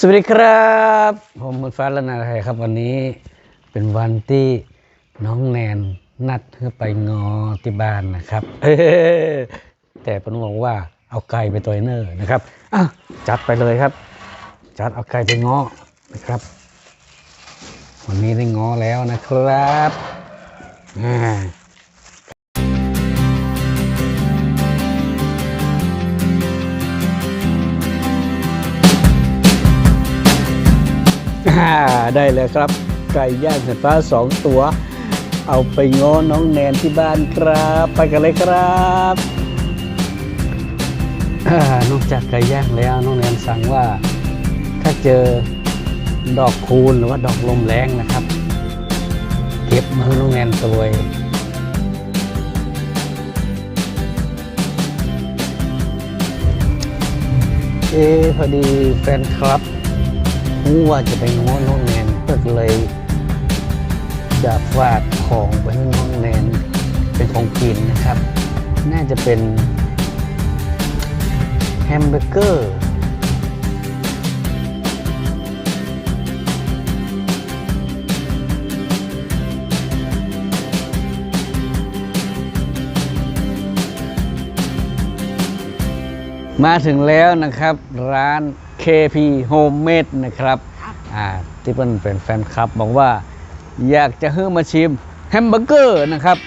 สวัสดีครับ ผมมุนฟ้าละนาไทยครับวันนี้เป็นวันที่น้องแนนนัดให้ไปงอที่บ้านนะครับแต่ผมบอกว่าเอาไก่ไปตัวเนอร์นะครับอะจัดไปเลยครับ จัดเอาไก่ไปงอนะครับ วันนี้ได้งอแล้วนะครับ ได้เลยครับ ไก่ย่างไฟฟ้าสองตัว เอาไปง้อน้องแนนที่บ้านครับ ไปกันเลยครับนอกจากไก่ย่างแล้วน้องแนนสั่งว่า ถ้าเจอดอกคูณหรือว่าดอกลมแรงนะครับ เก็บมือน้องแนนตัวเองเอพอดีแฟนคลับ ว่าจะไปง้อน้องแนนก็เลยจะฝากของไปให้น้องแนนเป็นของกินนะครับ น่าจะเป็นแฮมเบอร์เกอร์มาถึงแล้วนะครับร้าน KP Homemade นะครับอ่าที่เป็นเป็นแฟนคลับ บอกว่าอยากจะให้มาชิมแฮมเบอร์เกอร์นะครับ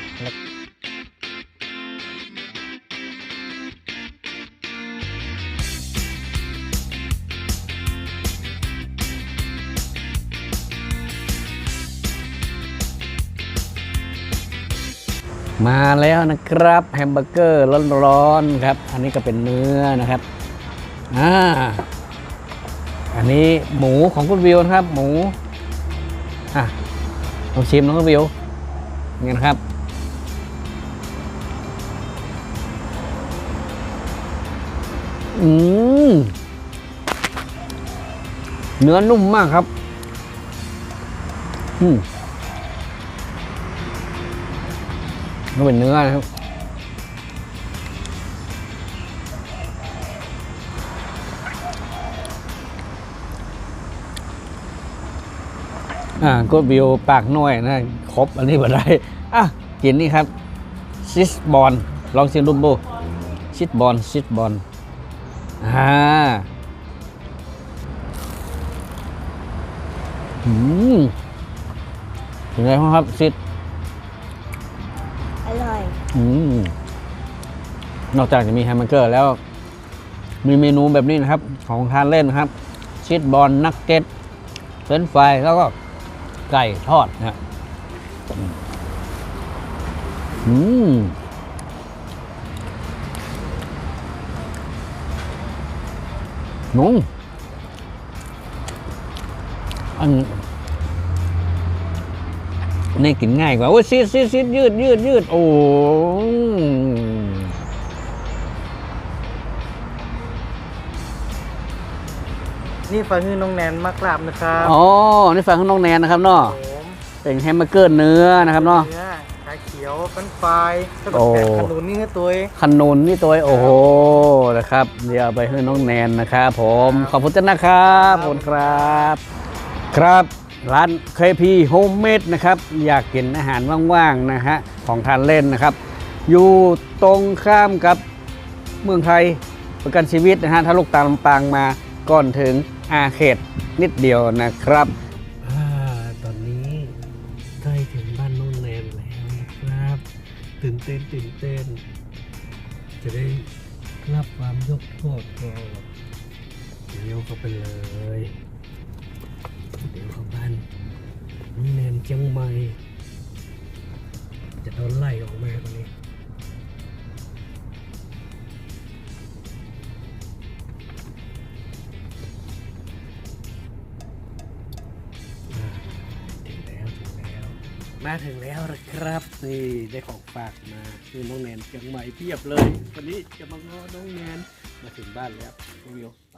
มาแล้วนะครับแฮมเบอร์เกอร์ร้อนๆครับ อันนี้ก็เป็นเนื้อนะครับ อ่า อันนี้หมูของคุณวิวนะครับ หมูอะลองชิมน้องคุณวิวนี่นะครับอืมเนื้อนุ่มมากครับ อืมก็เป็นเนื้อนะครับ อ่าก็วิวปากน้อยนะครบอันนี้มาได้อะกินนี่ครับซิสบอลลองชิมดูบูซิสบอลซิสบอลอ่าอืมเป็นไงบ้างครับซิสอร่อยอืมนอกจากจะมีแฮมเบอร์เกอร์แล้ว มีเมนูแบบนี้นะครับ ของทานเล่นนะครับชีสบอลนักเก็ตเฟรนช์ฟรายแล้วก็ ไก่ทอดนะครับอืมนุ่มอันนี่กินง่ายกว่าโอ้ยซีดซีดซีดยืดยืดยืดโอ้ นี่ฝากให้น้องแนนมากราบนะครับอ๋อนี่ฟังของน้องแนนนะครับเนาะผมเป็นแฮมเบอร์เกอร์เนื้อนะครับเนาะเนื้อชาเขียวเป็นไฟรายแล้วก็โอ้แกะขนุนนี่ให้ตัวเองขนุนนี่ตัวโอ้โหนะครับเดี๋ยวเอาไปให้น้องแนนนะครับผมขอบคุณจ้านะครับขอบคุณครับ ครับร้าน KP Homemade นะครับอยากกินอาหารว่างๆนะฮะของทานเล่นนะครับ อยู่ตรงข้ามกับเมืองไทยประกันชีวิตนะฮะถ้าลูกตามลำปางมาก่อนถึง อาเขตนิดเดียวนะครับตอนนี้ใกล้ถึงบ้านน้องแนนแล้วนะครับ ตื่นเต้นตื่นเต้น จะได้รับความยกโทษก็เลี้ยวเข้าไปเลยเดี๋ยวเข้าบ้านน้องแนนเชียงใหม่จะโดนไล่ออกมาตอนนี้ มาถึงแล้วนะครับนี่ได้ของฝากมาคือน้องแนนเชียงใหม่เพียบเลย วันนี้จะมาง้อน้องแนนมาถึงบ้านแล้วน้องวิวไป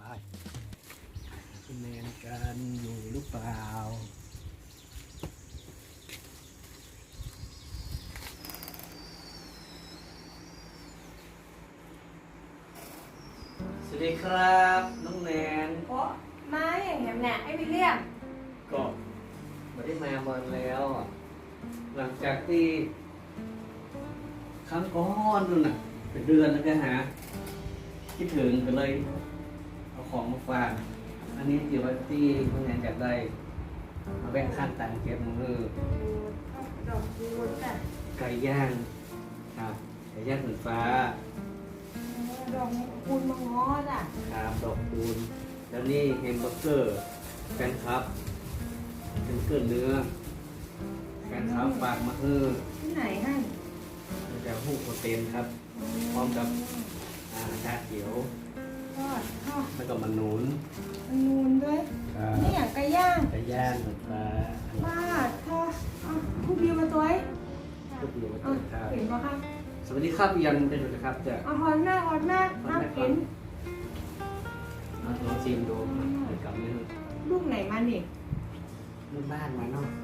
คุณแนนกันอยู่หรือเปล่าสวัสดีครับน้องแนนเพราะไม้อย่างเงี้ยเนี่ยไอ้วิลเลียมก็ไม่ได้มาเมืองแล้วอะ หลังจากที่ครั้งก่อนนู่นน่ะ เป็นเดือนแล้วก็หา คิดถึงก็เลย เอาของมาฝาก อันนี้เกี่ยวไว้ที่เมื่อไงอยากได้ มาแบ่งข้างต่างเก็บมือดอกคูณจ้ะไก่ย่างครับไก่ย่างเหมือนฟ้า ดอกคูณมะง้อจ้ะครับดอกคูณแล้วนี่แฮมเบอร์เกอร์แฟนคลับแฮมเบอร์เกอร์เนื้อ แฟนคลับฝากมาเฮือที่ไหนให้จากหูโปรตีนครับ พร้อมกับอาชาเขียวทอดทอดแล้วก็มันนูนมันนูนด้วยครับนี่อย่างไก่ย่างไก่ย่างเหมือนฟ้ามาทอดอะคู่บิวมาตัวไอ้ทุกอยู่อะครับเห็นปะครับสวัสดีครับยังเป็นอยู่นะครับจะเอาฮอนหน้าฮอนหน้าน้ำเห็นเอาลองชิมดูเดี๋ยวกลับมือลูกไหนมานี่ลูกบ้านมาเนาะ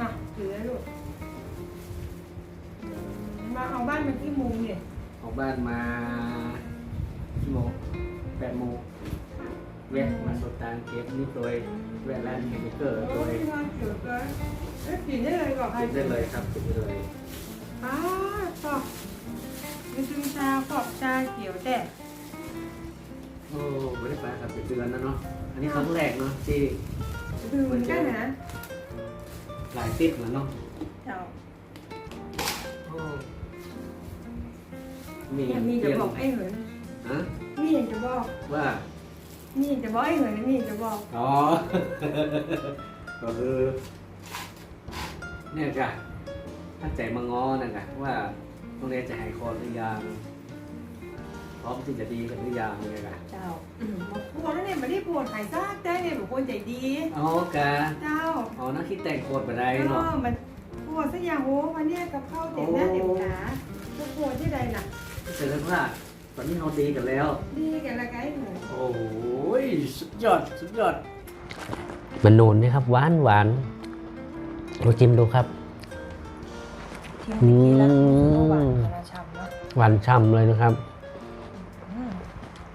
มาถือแล้วลูกมาเอาบ้านมาที่มุมเนี่ยออกบ้านมากี่โมงแปดโมงแวะมาสดตางเก็บนิดโดยแวะร้านแฮมเบอร์เกอร์โอ้โดยยนอนเขียวเกินเอ้ยกินได้เลยก่อนใครกินได้เลยครับกินได้เลยอ้าตอบมันจะมีชาขอบชาเขียวแต่โอ้ไม่ได้ไปครับเป็นเดือนแล้วเนาะอันนี้ครั้งแรกเนาะที่ดื่มเหมือนกันนะ หลายติดแล้วเนาะเจ้าโอ้มีเนี่ยมีจะบอกไอ้เหินฮะมีอยากจะบอกว่า มีอยากจะบอกไอ้เหินนะมีอยากจะบอกอ๋อ ก็คือเนี่ยจ้ะตั้งใจมาง้อนะกะว่าโรงเรียนจะหายคอหรือยัง พร้อมที่จะดีกันหรือยังเนี่ยกะเจ้าอืมบอกปวดแล้วเนี่ยไม่ได้ปวดหายซากได้เนี่ยบอกคนใจดี อ๋อกะเจ้า อ๋อนักคิดแต่งโคตรมาได้เอเนาะอมันปวดสักอย่างโอ้วันเนี้ยกับข้าวเต็มหน้าเต็มขาจะปวดที่ใดน่ะเสร็จแล้วว่าตอนนี้เราดีกันแล้ว ดีกันละไกด์เหรอโอ้ยสุดยอดสุดยอด มันนูนนี่ครับหวานหวานลองชิมดูครับชิมอืดีแล้วมหวานกระชับเนาะหวานช่ำเลยนะครับอืม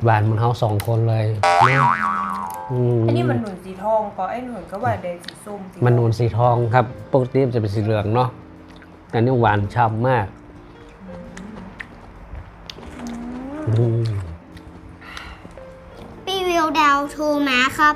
หวานเหมันเฮาสองคนเลยอืมอันนี้มันหนุนสีทองก็ไอ้หนุนก็ว่าแดงสีส้มสีมันนูนสีทองครับ ปกติมันจะเป็นสีเหลืองเนาะแต่นี่หวานฉ่ำมากอืมพี่วิวดาวโทรมาครับ